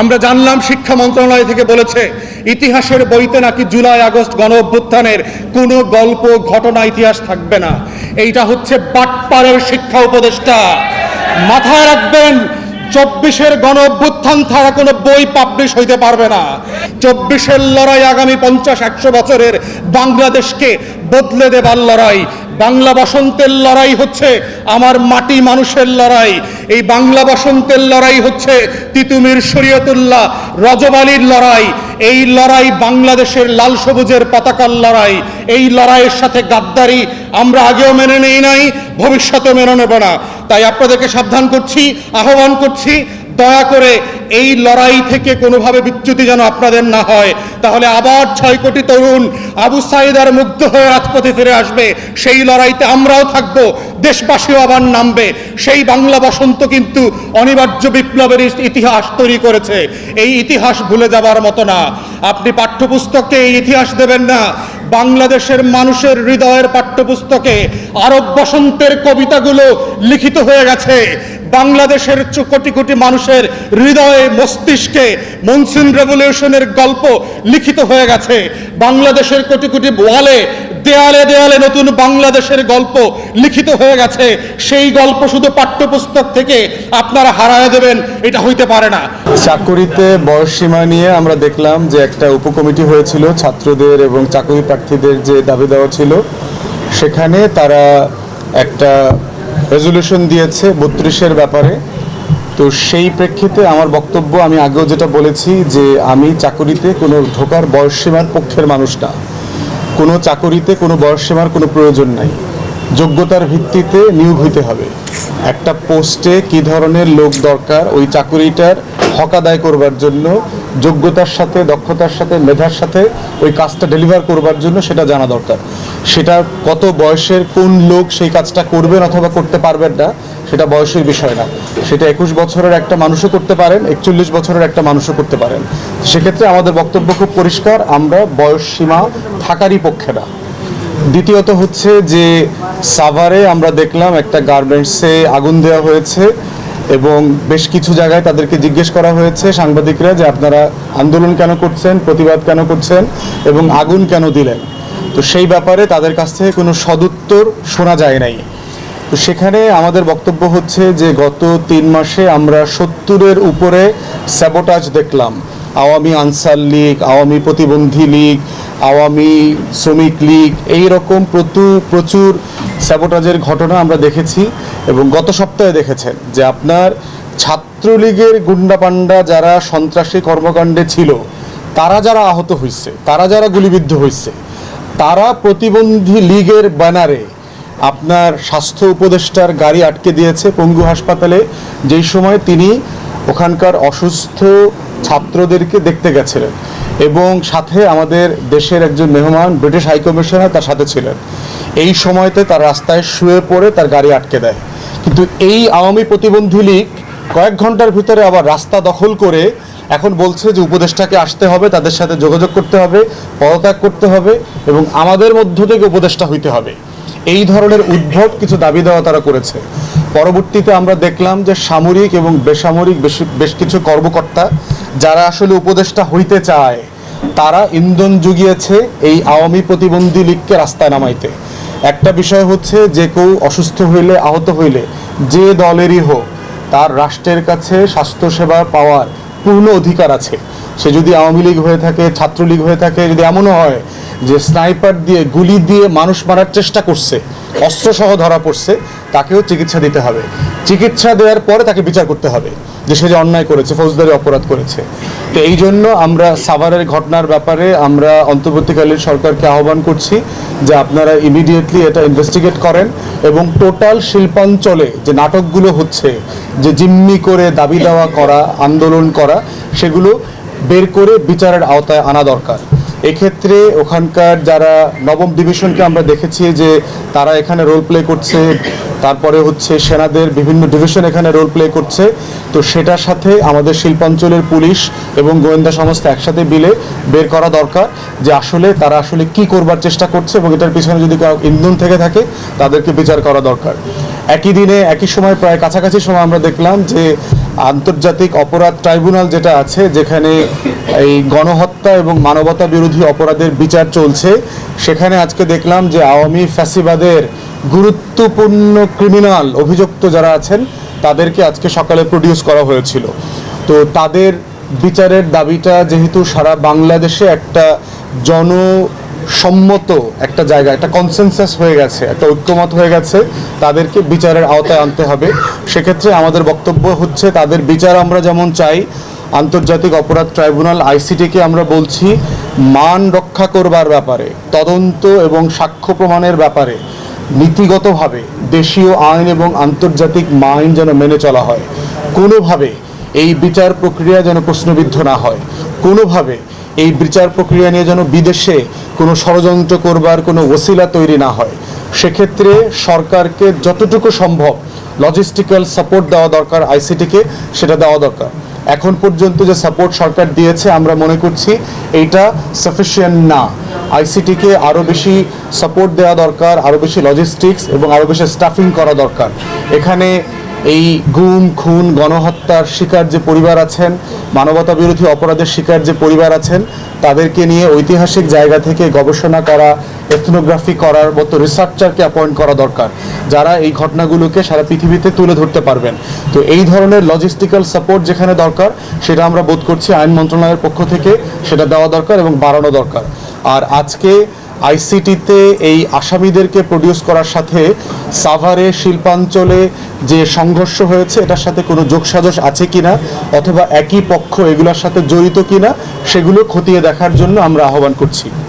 আমরা জানলাম শিক্ষা মন্ত্রণালয় থেকে বলেছে, ইতিহাসের বইতে নাকি জুলাই আগস্ট গণ অভ্যুত্থানের কোনো গল্প, ঘটনা, ইতিহাস থাকবে না। এইটা হচ্ছে বাটপাড়ের শিক্ষা উপদেষ্টা। মাথায় রাখবেন, চব্বিশের গণ অভ্যুত্থান ছাড়া কোনো বই পাবলিশ হইতে পারবে না। চব্বিশের লড়াই আগামী পঞ্চাশ, একশো বছরের বাংলাদেশকে বদলে দেবার লড়াই। বাংলা বসন্তের লড়াই হচ্ছে আমার মাটি মানুষের লড়াই। এই বাংলা বসন্তের লড়াই হচ্ছে তিতুমির শরীয়তুল্লাহ আলীর লড়াই। এই লড়াই বাংলাদেশের লাল সবুজের পতাকার লড়াই। এই লড়াইয়ের সাথে গাদ্দারি আমরা আগেও মেনে নেই নাই ভবিষ্যতে মেনে নেব না। তাই আপনাদেরকে সাবধান করছি, আহ্বান করছি দয়া করে এই লড়াই থেকে কোনোভাবে বিচ্যুতি যেন আপনাদের না হয়। তাহলে আবার ছয় কোটি তরুণ আবু সাইদার মুগ্ধ হয়ে রাজপথে ফিরে আসবে। সেই লড়াইতে আমরাও থাকব, দেশবাসীও আবার নামবে। সেই বাংলা বসন্ত কিন্তু অনিবার্য বিপ্লবের ইতিহাস তৈরি করেছে। এই ইতিহাস ভুলে যাবার মতো না। আপনি পাঠ্যপুস্তকে এই ইতিহাস দেবেন না। বাংলাদেশের মানুষের হৃদয়ের পাঠ্যপুস্তকে আরব বসন্তের কবিতাগুলো লিখিত হয়ে গেছে। বাংলাদেশের কোটি কোটি মানুষের হৃদয়ে মস্তিষ্কে মনসুন রেভলিউশনের গল্প লিখিত হয়ে গেছে। বাংলাদেশের কোটি কোটি ওয়ালে, দেয়ালে দেয়ালে নতুন বাংলাদেশের গল্প লিখিত হয়ে গেছে। সেই গল্প শুধু পাঠ্যপুস্তক থেকে আপনারা হারায় দেবেন, এটা হইতে পারে না। চাকুরিতে বয়সসীমা নিয়ে আমরা দেখলাম যে একটা উপকমিটি হয়েছিল ছাত্রদের এবং চাকরি প্রার্থীদের যে দাবি দেওয়া ছিল, সেখানে তারা একটা রেজলিউশন দিয়েছে বত্রিশের ব্যাপারে। তো সেই প্রেক্ষিতে আমার বক্তব্য, আমি আগেও যেটা বলেছি যে আমি চাকুরিতে কোনো ঢোকার বয়সসীমার পক্ষের মানুষ না কোনো চাকুরিতে কোনো বয়সসীমার কোনো প্রয়োজন নাই। যোগ্যতার ভিত্তিতে নিয়োগ হইতে হবে। একটা পোস্টে কি ধরনের লোক দরকার, ওই চাকুরিটার হক আদায় করবার জন্য যোগ্যতার সাথে, দক্ষতার সাথে, মেধার সাথে ওই কাজটা ডেলিভার করবার জন্য সেটা জানা দরকার। সেটা কত বয়সের, কোন লোক সেই কাজটা করবেন অথবা করতে পারবেন না, সেটা বয়সের বিষয় না। সেটা একুশ বছরের একটা মানুষও করতে পারেন, একচল্লিশ বছরের একটা মানুষও করতে পারেন। সেক্ষেত্রে আমাদের বক্তব্য খুব পরিষ্কার, আমরা বয়স সীমা থাকারই পক্ষে না। দ্বিতীয়ত হচ্ছে যে সাভারে আমরা দেখলাম একটা গার্মেন্টসে আগুন দেওয়া হয়েছে। এবং বেশ কিছু জায়গায় তাদেরকে জিজ্ঞেস করা হয়েছে সাংবাদিকরা যে আপনারা আন্দোলন কেন করছেন, প্রতিবাদ কেন করছেন এবং আগুন কেন দিলেন। তো সেই ব্যাপারে তাদের কাছ থেকে কোনো সদুত্তর শোনা যায় নাই। তো সেখানে আমাদের বক্তব্য হচ্ছে যে গত তিন মাসে আমরা সত্তরের উপরে স্যাবোটাজ দেখলাম। আওয়ামী আনসার লীগ, আওয়ামী প্রতিবন্ধী লীগ আওয়ামী শ্রমিক লীগ এই রকম প্রচুর প্রচুর স্যাবোটাজের ঘটনা আমরা দেখেছি এবং গত সপ্তাহে দেখেছেন যে আপনার ছাত্রলীগের গুন্ডাপান্ডা যারা সন্ত্রাসী কর্মকাণ্ডে ছিল, তারা যারা আহত হয়েছে তারা যারা গুলিবিদ্ধ হয়েছে তারা প্রতিবন্ধী লীগের ব্যানারে আপনার স্বাস্থ্য উপদেষ্টার গাড়ি আটকে দিয়েছে পঙ্গু হাসপাতালে। যেই সময় তিনি ওখানকার অসুস্থ ছাত্রদেরকে দেখতে গেছিলেন। এবং সাথে আমাদের দেশের একজন মেহমান ব্রিটিশ হাইকমিশনার তার সাথে ছিলেন। এই সময়তে তার রাস্তায় শুয়ে পড়ে তার গাড়ি আটকে দেয়। কিন্তু এই আওয়ামী প্রতিবন্ধী লীগ কয়েক ঘণ্টার ভিতরে আবার রাস্তা দখল করে এখন বলছে যে উপদেষ্টাকে আসতে হবে, তাদের সাথে যোগাযোগ করতে হবে, পদত্যাগ করতে হবে এবং আমাদের মধ্য থেকে উপদেষ্টা হইতে হবে। এই ধরনের উদ্ভব কিছু দাবি দেওয়া তারা করেছে। পরবর্তীতে আমরা দেখলাম যে সামরিক এবং বেসামরিক বেশ কিছু কর্মকর্তা যারা আসলে উপদেষ্টা হইতে চায় তারা ইন্ধন জুগিয়েছে এই আওয়ামী প্রতিবন্ধী লীগকে রাস্তায় নামাইতে। একটা বিষয় হচ্ছে, যে কেউ অসুস্থ হইলে, আহত হইলে, যে দলেরই হোক, তার রাষ্ট্রের কাছে স্বাস্থ্যসেবা পাওয়ার পূর্ণ অধিকার আছে। সে যদি আওয়ামী লীগ হয়ে থাকে, ছাত্রলীগ হয়ে থাকে, যদি এমনও হয় যে স্নাইপার দিয়ে, গুলি দিয়ে মানুষ মারার চেষ্টা করছে, অস্ত্রসহ ধরা পড়ছে, তাকেও চিকিৎসা দিতে হবে। চিকিৎসা দেওয়ার পরে তাকে বিচার করতে হবে। যে সে যে অন্যায় করেছে, ফৌজদারি অপরাধ করেছে। তো এই জন্য আমরা সাভারের ঘটনার ব্যাপারে আমরা অন্তর্বর্তীকালীন সরকারকে আহ্বান করছি যে আপনারা ইমিডিয়েটলি এটা ইনভেস্টিগেট করেন এবং টোটাল শিল্পাঞ্চলে যে নাটকগুলো হচ্ছে, যে জিম্মি করে দাবি দেওয়া করা, আন্দোলন করা, সেগুলো বের করে বিচারের আওতায় আনা দরকার। এক্ষেত্রে ওখানকার যারা নবম ডিভিশনকে আমরা দেখেছি যে তারা এখানে রোল প্লে করছে, তারপরে হচ্ছে সেনাদের বিভিন্ন ডিভিশন এখানে রোল প্লে করছে, তো সেটার সাথে আমাদের শিল্পাঞ্চলের পুলিশ এবং গোয়েন্দা সংস্থা একসাথে মিলে বের করা দরকার যে আসলে তারা আসলে কি করবার চেষ্টা করছে এবং এটার পিছনে যদি ইন্ধন থেকে থাকে, তাদেরকে বিচার করা দরকার। একই দিনে, একই সময় প্রায় কাছাকাছি সময় আমরা দেখলাম যে আন্তর্জাতিক অপরাধ ট্রাইব্যুনাল যেটা আছে, যেখানে এই গণহত্যা এবং মানবতা বিরোধী অপরাধের বিচার চলছে। সেখানে আজকে দেখলাম যে আওয়ামী ফ্যাসিবাদের গুরুত্বপূর্ণ ক্রিমিনাল অভিযুক্ত যারা আছেন, তাদেরকে আজকে সকালে প্রডিউস করা হয়েছিল। তো তাদের বিচারের দাবিটা যেহেতু সারা বাংলাদেশে একটা জনসম্মত একটা জায়গা, একটা কনসেনসাস হয়ে গেছে, একটা ঐক্যমত হয়ে গেছে, তাদেরকে বিচারের আওতায় আনতে হবে। সেক্ষেত্রে আমাদের বক্তব্য হচ্ছে, তাদের বিচার আমরা যেমন চাই আন্তর্জাতিক অপরাধ ট্রাইব্যুনাল আইসিটিকে আমরা বলছি, মান রক্ষা করবার ব্যাপারে, তদন্ত এবং সাক্ষ্য প্রমাণের ব্যাপারে নীতিগতভাবে দেশীয় আইন এবং আন্তর্জাতিক আইন যেন মেনে চলা হয়। কোনোভাবে এই বিচার প্রক্রিয়া যেন প্রশ্নবিদ্ধ না হয়। কোনোভাবে এই বিচার প্রক্রিয়া নিয়ে যেন বিদেশে কোনো ষড়যন্ত্র করবার কোনো ওসিলা তৈরি না হয়। সেক্ষেত্রে সরকারকে যতটুকু সম্ভব লজিস্টিক্যাল সাপোর্ট দেওয়া দরকার আইসিটিকে সেটা দেওয়া দরকার। এখন পর্যন্ত যে সাপোর্ট সরকার দিয়েছে, আমরা মনে করছি এইটা সাফিসিয়েন্ট না। আইসিটিকে আরও বেশি সাপোর্ট দেওয়া দরকার আরও বেশি লজিস্টিক্স এবং আরও বেশি স্টাফিং করা দরকার। এখানে এই গুম, খুন, গণহত্যার শিকার যে পরিবার আছেন, মানবতা বিরোধী অপরাধের শিকার যে পরিবার আছেন, তাদেরকে নিয়ে ঐতিহাসিক জায়গা থেকে গবেষণা করা এথনোগ্রাফি করার মতো রিসার্চারকে অ্যাপয়েন্ট করা দরকার, যারা এই ঘটনাগুলোকে সারা পৃথিবীতে তুলে ধরতে পারবেন। তো এই ধরনের লজিস্টিক্যাল সাপোর্ট যেখানে দরকার, সেটা আমরা বোধ করছি আইন মন্ত্রণালয়ের পক্ষ থেকে সেটা দেওয়া দরকার এবং বাড়ানো দরকার। আর আজকে আইসিটিতে এই আসামিদেরকে প্রডিউস করার সাথে সাভারে শিল্পাঞ্চলে যে সংঘর্ষ হয়েছে, এটার সাথে কোনো যোগসাজশ আছে কিনা, অথবা একই পক্ষ এগুলোর সাথে জড়িত কিনা, সেগুলো খতিয়ে দেখার জন্য আমরা আহ্বান করছি।